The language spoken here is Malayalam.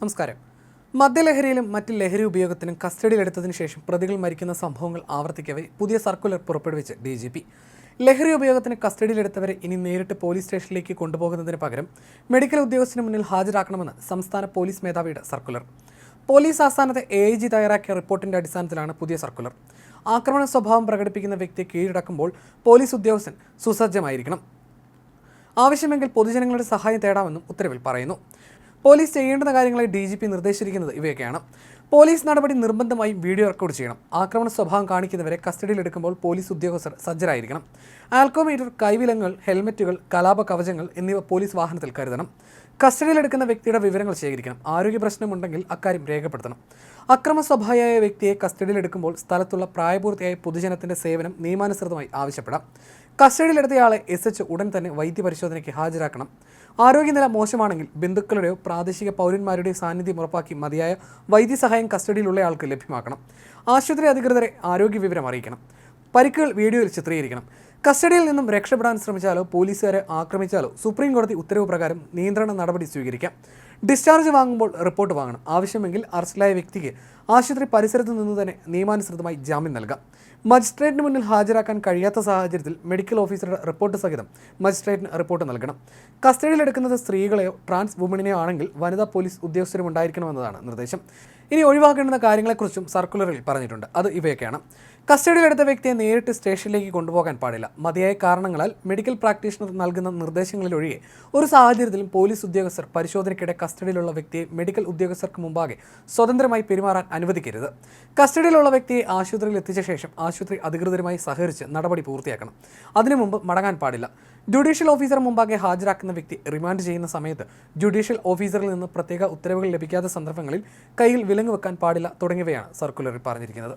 നമസ്കാരം. മദ്യലഹരിയിലും മറ്റ് ലഹരി ഉപയോഗത്തിനും കസ്റ്റഡിയിലെടുത്തതിനു ശേഷം പ്രതികൾ മരിക്കുന്ന സംഭവങ്ങൾ ആവർത്തിക്കവേ പുതിയ സർക്കുലർ പുറപ്പെടുവിച്ച് ഡി ജി പി. ലഹരി ഉപയോഗത്തിന് കസ്റ്റഡിയിലെടുത്തവരെ ഇനി നേരിട്ട് പോലീസ് സ്റ്റേഷനിലേക്ക് കൊണ്ടുപോകുന്നതിന് പകരം മെഡിക്കൽ ഉദ്യോഗസ്ഥന് മുന്നിൽ ഹാജരാക്കണമെന്ന് സംസ്ഥാന പോലീസ് മേധാവിയുടെ സർക്കുലർ. പോലീസ് ആസ്ഥാനത്തെ എ ഐ ജി തയ്യാറാക്കിയ റിപ്പോർട്ടിന്റെ അടിസ്ഥാനത്തിലാണ് പുതിയ സർക്കുലർ. ആക്രമണ സ്വഭാവം പ്രകടിപ്പിക്കുന്ന വ്യക്തിയെ കീഴടക്കുമ്പോൾ പോലീസ് ഉദ്യോഗസ്ഥൻ സുസജ്ജമായിരിക്കണം. ആവശ്യമെങ്കിൽ പൊതുജനങ്ങളുടെ സഹായം തേടാമെന്നും ഉത്തരവിൽ പറയുന്നു. പോലീസ് ചെയ്യേണ്ടുന്ന കാര്യങ്ങളെ ഡി ജി പി നിർദ്ദേശിച്ചിരിക്കുന്നത് ഇവയൊക്കെയാണ്. പോലീസ് നടപടി നിർബന്ധമായും വീഡിയോ റെക്കോർഡ് ചെയ്യണം. ആക്രമണ സ്വഭാവം കാണിക്കുന്നവരെ കസ്റ്റഡിയിൽ എടുക്കുമ്പോൾ പോലീസ് ഉദ്യോഗസ്ഥർ സജ്ജരായിരിക്കണം. ആൽക്കോമീറ്റർ കൈവിലങ്ങൾ ഹെൽമറ്റുകൾ കലാപ കവചങ്ങൾ എന്നിവ പോലീസ് വാഹനത്തിൽ കരുതണം. കസ്റ്റഡിയിൽ എടുക്കുന്ന വ്യക്തിയുടെ വിവരങ്ങൾ ശേഖരിക്കണം. ആരോഗ്യ പ്രശ്നമുണ്ടെങ്കിൽ അക്കാര്യം രേഖപ്പെടുത്തണം. അക്രമ സ്വഭാവയായ വ്യക്തിയെ കസ്റ്റഡിയിലെടുക്കുമ്പോൾ സ്ഥലത്തുള്ള പ്രായപൂർത്തിയായ പൊതുജനത്തിന്റെ സേവനം നിയമാനുസൃതമായി ആവശ്യപ്പെടാം. കസ്റ്റഡിയിലെടുത്തയാളെ എസ് എച്ച് ഉടൻ തന്നെ വൈദ്യപരിശോധനയ്ക്ക് ഹാജരാക്കണം. ആരോഗ്യനില മോശമാണെങ്കിൽ ബന്ധുക്കളുടെയോ പ്രാദേശിക പൗരന്മാരുടെയോ സാന്നിധ്യം ഉറപ്പാക്കി മതിയായ വൈദ്യസഹായം കസ്റ്റഡിയിലുള്ള ആൾക്ക് ലഭ്യമാക്കണം. ആശുപത്രി അധികൃതരെ ആരോഗ്യ വിവരം അറിയിക്കണം. പരിക്കുകൾ വീഡിയോയിൽ ചിത്രീകരിക്കണം. കസ്റ്റഡിയിൽ നിന്നും രക്ഷപ്പെടാൻ ശ്രമിച്ചാലോ പോലീസുകാരെ ആക്രമിച്ചാലോ സുപ്രീം കോടതി ഉത്തരവ് പ്രകാരം നിയന്ത്രണ നടപടി സ്വീകരിക്കാം. ഡിസ്ചാർജ് വാങ്ങുമ്പോൾ റിപ്പോർട്ട് വാങ്ങണം. ആവശ്യമെങ്കിൽ അറസ്റ്റിലായ വ്യക്തിക്ക് ആശുപത്രി പരിസരത്ത് നിന്ന് തന്നെ നിയമാനുസൃതമായി ജാമ്യം നൽകാം. മജിസ്ട്രേറ്റിന് മുന്നിൽ ഹാജരാക്കാൻ കഴിയാത്ത സാഹചര്യത്തിൽ മെഡിക്കൽ ഓഫീസറുടെ റിപ്പോർട്ട് സഹിതം മജിസ്ട്രേറ്റിന് റിപ്പോർട്ട് നൽകണം. കസ്റ്റഡിയിലെടുക്കുന്നത് സ്ത്രീകളെയോ ട്രാൻസ് വുമണിനെയോ ആണെങ്കിൽ വനിതാ പോലീസ് ഉദ്യോഗസ്ഥരും ഉണ്ടായിരിക്കണമെന്നതാണ് നിർദ്ദേശം. ഇനി ഒഴിവാക്കേണ്ടുന്ന കാര്യങ്ങളെക്കുറിച്ചും സർക്കുലറിൽ പറഞ്ഞിട്ടുണ്ട്. അത് ഇവയൊക്കെയാണ്. കസ്റ്റഡിയിലെടുത്ത വ്യക്തിയെ നേരിട്ട് സ്റ്റേഷനിലേക്ക് കൊണ്ടുപോകാൻ പാടില്ല. മതിയായ കാരണങ്ങളാൽ മെഡിക്കൽ പ്രാക്ടീഷണർ നൽകുന്ന നിർദ്ദേശങ്ങളിലൊഴികെ ഒരു സാഹചര്യത്തിലും പോലീസ് ഉദ്യോഗസ്ഥർ പരിശോധനയ്ക്കിടെ കസ്റ്റഡിയിലുള്ള വ്യക്തിയെ മെഡിക്കൽ ഉദ്യോഗസ്ഥർക്ക് മുമ്പാകെ സ്വതന്ത്രമായി പെരുമാറാൻ അനുവദിക്കരുത്. കസ്റ്റഡിയിലുള്ള വ്യക്തിയെ ആശുപത്രിയിൽ എത്തിച്ച ശേഷം ആശുപത്രി അധികൃതരുമായി സഹകരിച്ച് നടപടി പൂർത്തിയാക്കണം. അതിനു മുമ്പ് മടങ്ങാൻ പാടില്ല. ജുഡീഷ്യൽ ഓഫീസർ മുമ്പാകെ ഹാജരാക്കുന്ന വ്യക്തി റിമാൻഡ് ചെയ്യുന്ന സമയത്ത് ജുഡീഷ്യൽ ഓഫീസറിൽ നിന്ന് പ്രത്യേക ഉത്തരവുകൾ ലഭിക്കാത്ത സന്ദർഭങ്ങളിൽ കയ്യിൽ വിലങ്ങ് വെക്കാൻ പാടില്ല തുടങ്ങിയവയാണ് സർക്കുലറിൽ പറഞ്ഞിരിക്കുന്നത്.